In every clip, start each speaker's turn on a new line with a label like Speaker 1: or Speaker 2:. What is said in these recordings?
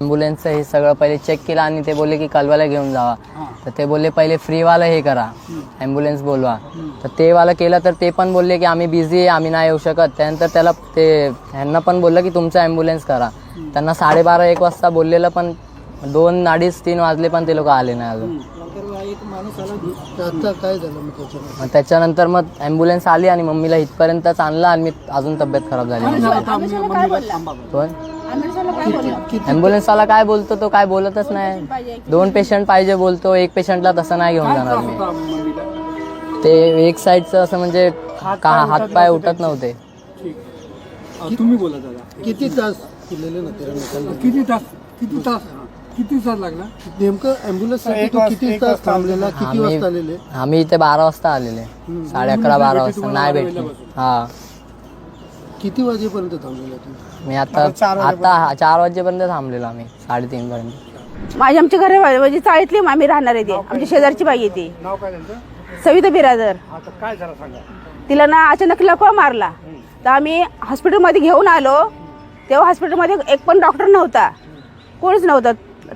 Speaker 1: ॲम्ब्युलन्सचं हे सगळं पहिले चेक केलं आणि ते बोलले की कलवाला घेऊन जावा. तर ते बोलले पहिले फ्रीवालं हे करा. ॲम्ब्युलन्स बोलवा. तर ते वाला केलं तर ते पण बोलले की आम्ही बिझी आहे आम्ही नाही येऊ शकत. त्यानंतर त्याला ते ह्यांना पण बोललं की तुमचं ॲम्ब्युलन्स करा. त्यांना साडेबारा एक वाजता बोललेलं पण दोन अडीच तीन वाजले पण ते लोक आले नाही अजून.
Speaker 2: आता काय झालं मग त्याच्यामध्ये?
Speaker 1: मग त्याच्यानंतर मग ॲम्ब्युलन्स आली आणि मम्मीला इथपर्यंतच आणलं आणि मी अजून तब्येत खराब झाली. कोण? ॲम्ब्युलन्सवाला काय बोलतो तो काय बोलतच नाही. दोन पेशंट पाहिजे बोलतो एक पेशंटला तसं नाही घेऊन जाणार मी. ते एक साईडचं असं म्हणजे का हातपाय उठत नव्हते
Speaker 3: तुम्ही बोला दादा.
Speaker 2: किती तास ना
Speaker 3: किती तास किती तास? किती तास लागला?
Speaker 2: नेमकं तो किती तास थांबलेला? किती
Speaker 1: आम्ही-
Speaker 2: वाजता आलेले?
Speaker 1: आम्ही इथे बारा वाजता आलेले. साडे अकरा बारा वाजता. नाही भेटले. हा.
Speaker 2: किती वाजेपर्यंत थांबलेला तुम्ही?
Speaker 1: मी आता आता चार वाजेपर्यंत. थांबलेलो आम्ही साडेतीन पर्यंत.
Speaker 4: माझी आमच्या घरी म्हणजे चाळीतली आम्ही राहणार आहे ती. आमच्या शेजारची बाई आहे ती.
Speaker 3: नाव काय त्यांचं?
Speaker 4: सविता बिरादर.
Speaker 3: आता काय झालं सांगा.
Speaker 4: तिला ना अचानक लपवा मारला. तर आम्ही हॉस्पिटलमध्ये घेऊन आलो. तेव्हा हॉस्पिटलमध्ये एक पण डॉक्टर नव्हता. कोणीच नव्हतं.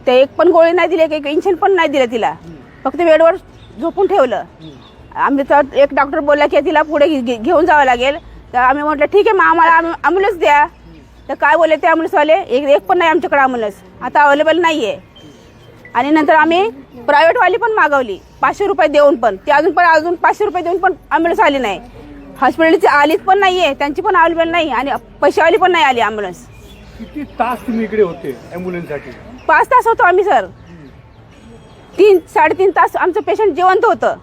Speaker 4: ते एक पण गोळी नाही दिली एक इंजेक्शन पण नाही दिलं तिला. फक्त बेडवर झोपून ठेवलं. आम्ही तर एक डॉक्टर बोलला की तिला पुढे घे- घेऊन जावं लागेल. तर आम्ही म्हटलं ठीक आहे मग आम्हाला ॲम्ब्युलन्स द्या. तर काय बोलले ते ॲम्ब्युलन्सवाले एक एक पण नाही आमच्याकडे ॲम्ब्युलन्स आता अवेलेबल नाही आहे आणि नंतर आम्ही प्रायव्हेटवाली पण मागवली. पाचशे रुपये देऊन पण. ती अजून पण अजून पाचशे रुपये देऊन पण ॲम्ब्युलन्स आली नाही. हॉस्पिटलची आलीच पण नाही आहे त्यांची पण अवेलेबल नाही. आणि पैशावाली पण नाही आली ॲम्ब्युलन्स
Speaker 3: किती तास तुम्ही इकडे होते ॲम्ब्युलन्ससाठी
Speaker 4: पाच तास होतो आम्ही सर. तीन साडेतीन तास आमचं पेशंट जिवंत होतं.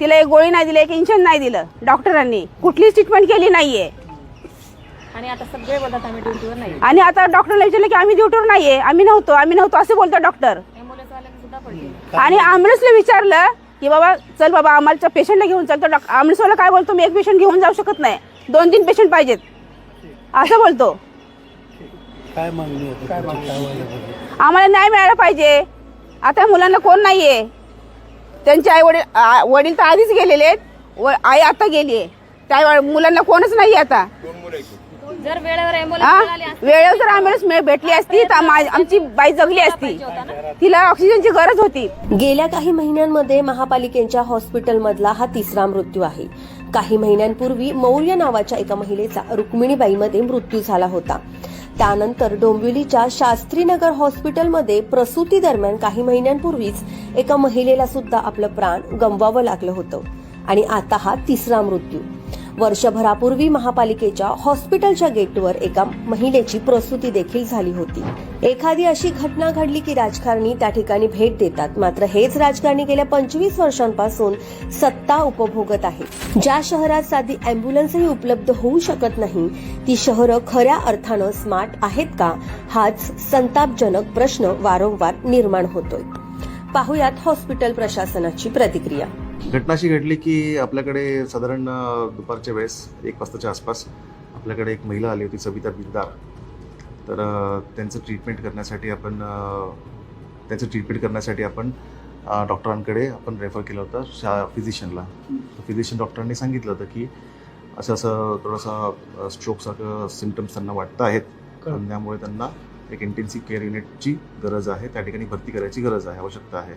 Speaker 4: तिला एक गोळी नाही दिली एक इंजेक्शन नाही दिलं. डॉक्टरांनी. कुठलीच ट्रीटमेंट केली नाहीये.
Speaker 5: आणि आता सगळे बोलतात आम्ही ड्युटीवर नाही
Speaker 4: आणि आता डॉक्टरला विचारलं की आम्ही ड्युटीवर नाहीये. आम्ही नव्हतो आम्ही नव्हतो असं बोलतो डॉक्टर
Speaker 5: ॲम्ब्युलन्सवाल्यांना सुद्धा पडले.
Speaker 4: आणि ॲम्ब्युलन्सला विचारलं की बाबा चल बाबा आम्हाला पेशंटला घेऊन चल. तर डॉक्टर ॲम्ब्युलन्सवाला काय बोलतो? मी एक पेशंट घेऊन जाऊ शकत नाही. दोन तीन पेशंट पाहिजेत असं बोलतो.
Speaker 2: काय मागणी होती? काय
Speaker 4: आम्हाला न्याय मिळाला पाहिजे. आता मुलांना कोण नाहीये? त्यांचे आई वडील वडील तर आधीच गेलेले आहेत. व आई आता गेली आहे त्या वे- मुलांना कोणच नाही आता.
Speaker 5: जर वेळेवर
Speaker 4: हा?
Speaker 5: ॲम्ब्युलन्स मिळाली असती
Speaker 4: वेळेवर जर मिळ- भेटली असती तर आमची बाई जगली असती. तिला ऑक्सिजनची गरज होती.
Speaker 6: गेल्या काही महिन्यांमध्ये महापालिकेच्या हॉस्पिटलमधला हा तिसरा मृत्यू आहे. काही महिन्यांपूर्वी मौर्य नावाच्या एका महिलेचा रुक्मिणीबाईमध्ये मृत्यू झाला होता. त्यानंतर डोंबिवलीच्या शास्त्रीनगर हॉस्पिटलमध्ये प्रसूती दरम्यान काही महिन्यांपूर्वीच एका महिलेला सुद्धा आपलं प्राण गमवावं लागलं होतं. आणि आता हा तिसरा मृत्यू. वर्षभरापूर्वी महापालिकेच्या हॉस्पिटलच्या गेटवर एका महिलेची प्रसूती देखील झाली होती. एखादी अशी घटना घडली की राजकारणी त्या ठिकाणी भेट देतात. मात्र हेच राजकारणी गेल्या पंचवीस वर्षांपासून सत्ता उपभोगत आहे. ज्या शहरात साधी अँब्युलन्सही उपलब्ध होऊ शकत नाही ती शहरं खऱ्या अर्थानं स्मार्ट आहेत का? हाच संतापजनक प्रश्न वारंवार निर्माण होतोय. पाहुयात हॉस्पिटल प्रशासनाची प्रतिक्रिया.
Speaker 7: घटना अशी घडली की आपल्याकडे साधारण दुपारच्या वेळेस एक वाजताच्या आसपास आपल्याकडे एक महिला आली होती सबिता बिरदार तर त्यांचं ट्रीटमेंट करण्यासाठी आपण त्यांचं ट्रीटमेंट करण्यासाठी आपण डॉक्टरांकडे आपण रेफर केलं होतं शा फिजिशियनला फिजिशियन डॉक्टरांनी सांगितलं होतं की असं असं थोडंसं स्ट्रोकसारखं सिमटम्स त्यांना वाटतं आहेत. त्यामुळे त्यांना एक इंटेन्सिव्ह केअर युनिटची गरज आहे. त्या ठिकाणी भरती करायची गरज आहे आवश्यकता आहे.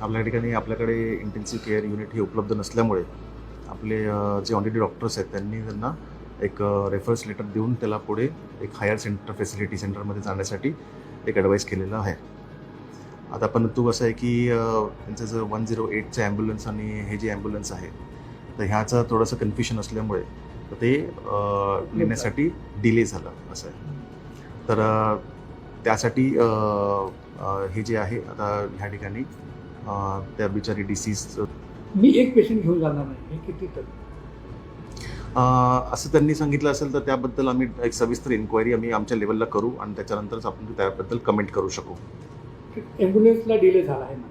Speaker 7: आपल्या ठिकाणी आपल्याकडे इंटेन्सिव्ह केअर युनिट ही उपलब्ध नसल्यामुळे आपले जे ऑलरेडी डॉक्टर्स आहेत त्यांनी त्यांना एक रेफरन्स लेटर देऊन त्याला पुढे एक हायर सेंटर फॅसिलिटी सेंटरमध्ये जाण्यासाठी एक ॲडवाईस केलेलं आहे. आता परंतु असं आहे की त्यांचं जर वन झिरो एटचं ॲम्ब्युलन्स आणि हे जे ॲम्ब्युलन्स आहे तर ह्याचं थोडंसं कन्फ्युशन असल्यामुळे तर ते नेण्यासाठी डिले झालं असं आहे. तर त्यासाठी हे जे आहे आता ह्या ठिकाणी त्या बिचारी डिसीज
Speaker 3: मी एक पेशंट घेऊन जाणार नाही. हे किती तर?
Speaker 7: असं त्यांनी सांगितलं असेल तर त्याबद्दल आम्ही एक सविस्तर इन्क्वायरी आम्ही आमच्या लेवलला करू आणि त्याच्यानंतरच आपण त्याबद्दल कमेंट करू शकू.
Speaker 3: ॲम्ब्युलन्सला डिले झाला आहे ना?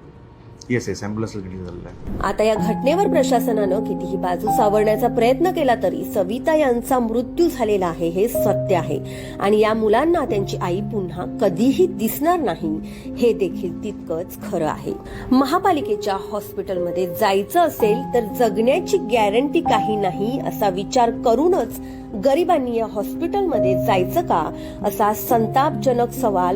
Speaker 7: येस येस ॲम्ब्युलन्सला आहे
Speaker 6: आता या घटनेवर प्रशासनानं कितीही बाजू सावरण्याचा प्रयत्न केला तरी सविता यांचा मृत्यू झालेला आहे हे सत्य आहे. आणि या मुलांना त्यांची आई पुन्हा कधीही दिसणार नाही हे देखील तितकंच खरं आहे. महापालिकेच्या हॉस्पिटलमध्ये जायचं असेल तर जगण्याची गॅरंटी काही नाही असा विचार करूनच गरिबांनी या हॉस्पिटलमध्ये जायचं का असा संतापजनक सवाल